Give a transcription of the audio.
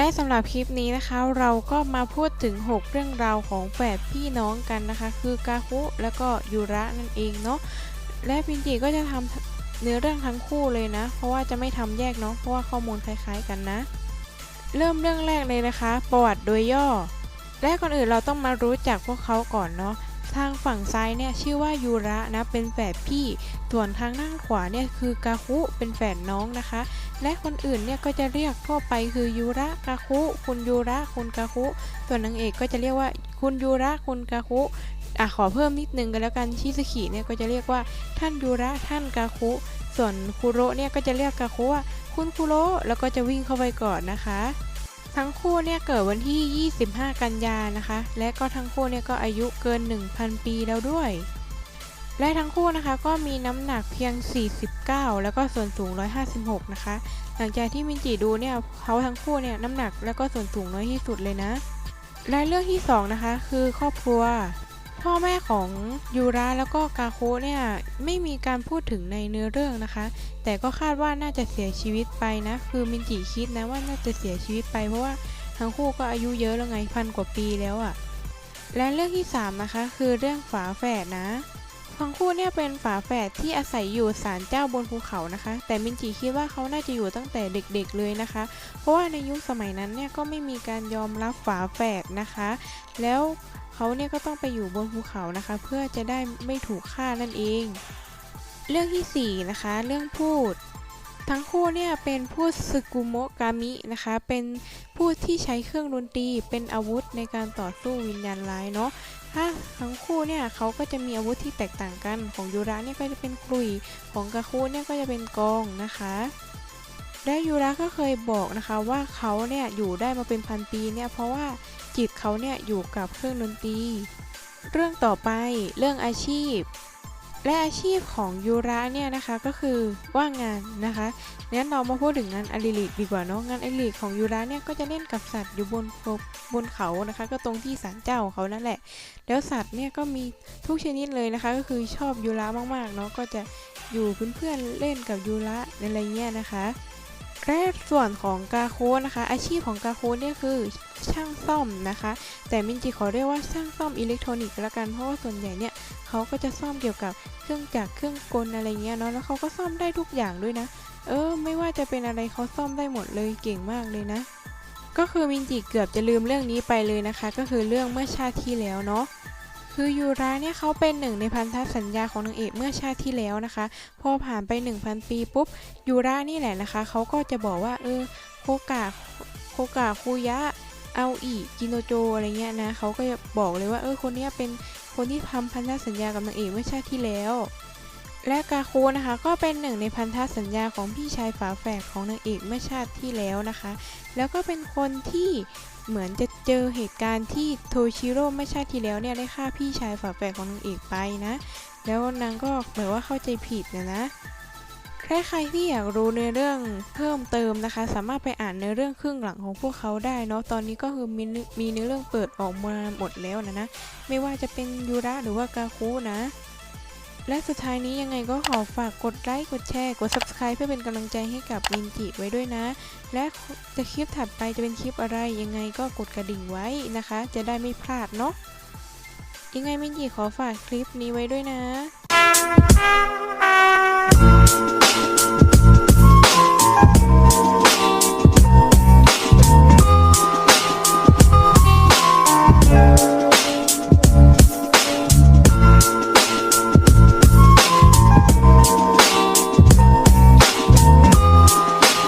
และสำหรับคลิปนี้นะคะ เราก็มาพูดถึง 6 เรื่องราวของแฝดพี่น้องกันนะคะ คือกาคุแล้วก็ยูระนั่นเองเนาะและพินจิก็จะทำเนื้อเรื่องทั้งคู่เลยนะ เพราะว่าจะไม่ทำแยกเนาะเพราะว่าข้อมูลคล้ายๆกันนะ เริ่มเรื่องแรกเลยนะคะ ประวัติโดยย่อ และก่อนอื่นเราต้องมารู้จักพวกเขาก่อนเนาะ ทางฝั่งซ้ายเนี่ยชื่อว่ายูระนะเป็นแฝดพี่ ส่วนทางด้านขวาเนี่ยคือกาคุเป็นแฝดน้องนะคะ และคนอื่นเนี่ยก็จะเรียกทั่วไปคือยูระกาคุคุณยูระคุณกาคุส่วนนางเอกก็จะเรียกว่าคุณยูระคุณกาคุอะขอเพิ่มนิดนึงกันแล้วกันชิสกิเนี่ยก็จะเรียกว่าท่านยูระท่านกาคุส่วนคุโระเนี่ยก็จะเรียกกาคุว่าคุณคุโระแล้วก็จะวิ่งเข้าไปก่อนนะคะ ทั้งคู่เนี่ยเกิดวันที่ 25 กันยานะคะ และก็ทั้งคู่เนี่ยก็อายุเกิน 1,000 ปีแล้วด้วย และทั้งคู่นะคะก็มีน้ำหนักเพียง 49 แล้วก็ส่วนสูง 156 นะคะ หลังจากที่มินจิดูเนี่ยเขาทั้งคู่เนี่ยน้ำหนักแล้วก็ส่วนสูงน้อยที่สุดเลยนะ และเรื่องที่สองนะคะ คือครอบครัว พ่อแม่ของยูระแล้วก็กาโคเนี่ยไม่มีการพูดถึงในเนื้อเรื่องนะคะ แต่ก็คาดว่าน่าจะเสียชีวิตไปนะ คือมินจิคิดนะว่าน่าจะเสียชีวิตไปเพราะว่าทั้งคู่ก็อายุเยอะแล้วไงพันกว่าปีแล้วอะ่ะ และเรื่องที่สามนะคะ คือเรื่องฝาแฝดนะทั้งคู่เนี่ยเป็นฝาแฝดที่อาศัยอยู่ศาลเจ้าบนภูเขานะคะ แต่มินจิคิดว่าเขาน่าจะอยู่ตั้งแต่เด็กๆเลยนะคะ เพราะว่าในยุคสมัยนั้นเนี่ยก็ไม่มีการยอมรับฝาแฝดนะคะ แล้ว เขาเนี่ยก็ต้องไปอยู่บนภูเขานะคะ เพื่อจะได้ไม่ถูกฆ่านั่นเอง เรื่องที่สี่นะคะ เรื่องพูด ทั้งคู่เนี่ยเป็นพูดสกุโมกามินะคะ เป็นพูดที่ใช้เครื่องดนตรีเป็นอาวุธในการต่อสู้วิญญาณร้ายเนาะถ้าทั้งคู่เนี่ยเขาก็จะมีอาวุธที่แตกต่างกันของยูระเนี่ยก็จะเป็นกลุยของกาคุเนี่ยก็จะเป็นกองนะคะและยูระก็เคยบอกนะคะว่าเขาเนี่ยอยู่ได้มาเป็นพันปีเนี่ยเพราะว่า จิตเขาเนี่ยอยู่กับเครื่องดนตรี เรื่องต่อไปเรื่องอาชีพ และอาชีพของยูระเนี่ยนะคะก็คือว่างงานนะคะงั้นเรามาพูดถึงงานอดิเรกดีกว่าเนาะงานอดิเรกของยูระเนี่ยก็จะเล่นกับสัตว์อยู่บนบนเขานะคะ ก็ตรงที่ศาลเจ้าของเขานั่นแหละ แล้วสัตว์เนี่ยก็มีทุกชนิดเลยนะคะ ก็คือชอบยูระมากๆเนาะก็จะอยู่เพื่อนๆเล่นกับยูระอะไรเงี้ยนะคะ และส่วนของกาโคนะคะ อาชีพของกาโคเนี่ยคือช่างซ่อมนะคะ แต่มินจิขอเรียกว่าช่างซ่อมอิเล็กทรอนิกส์ละกันเพราะว่าส่วนใหญ่เนี่ยเขาก็จะซ่อมเกี่ยวกับเครื่องจักรเครื่องกลอะไรเงี้ยเนาะแล้วเขาก็ซ่อมได้ทุกอย่างด้วยนะ เออ ไม่ว่าจะเป็นอะไรเขาซ่อมได้หมดเลยเก่งมากเลยนะ ก็คือมินจิเกือบจะลืมเรื่องนี้ไปเลยนะคะ ก็คือเรื่องเมื่อชาติที่แล้วเนาะ คือยูระเนี่ยเขาเป็นหนึ่งในพันธสัญญาของนางเอกเมื่อชาติที่แล้วนะคะ พอผ่านไป 1,000 ปีปุ๊บยูระนี่แหละนะคะเขาก็จะบอกว่าเออโคกะโคกะคุยะเอาอีกิโนโจอะไรเงี้ยนะเขาก็จะบอกเลยว่าเออคนนี้เป็นคนที่ทำพันธสัญญากับนางเอกเมื่อชาติที่แล้ว และกาคูนะคะก็เป็นหนึ่งในพันธสัญญาของพี่ชายฝาแฝดของนางเอกเมื่อชาติที่แล้วนะคะ แล้วก็เป็นคนที่เหมือนจะเจอเหตุการณ์ที่โทชิโร่เมื่อชาติที่แล้วเนี่ยได้ฆ่าพี่ชายฝาแฝดของนางเอกไปนะ แล้วนางก็แบบว่าเข้าใจผิดนะนะใครที่อยากรู้ในเรื่องเพิ่มเติมนะคะ สามารถไปอ่านในเรื่องครึ่งหลังของพวกเขาได้เนาะตอนนี้ก็คือมีมีเนื้อเรื่องเปิดออกมาหมดแล้วนะนะไม่ว่าจะเป็นยูระหรือว่ากาคุนะ และสุดท้ายนี้ยังไงก็ขอฝากกดไลค์ กดแชร์ กด subscribe เพื่อเป็นกำลังใจให้กับมินจิไว้ด้วยนะ และจะคลิปถัดไปจะเป็นคลิปอะไรยังไงก็กดกระดิ่งไว้นะคะ จะได้ไม่พลาดเนาะ ยังไงมินจิขอฝากคลิปนี้ไว้ด้วยนะ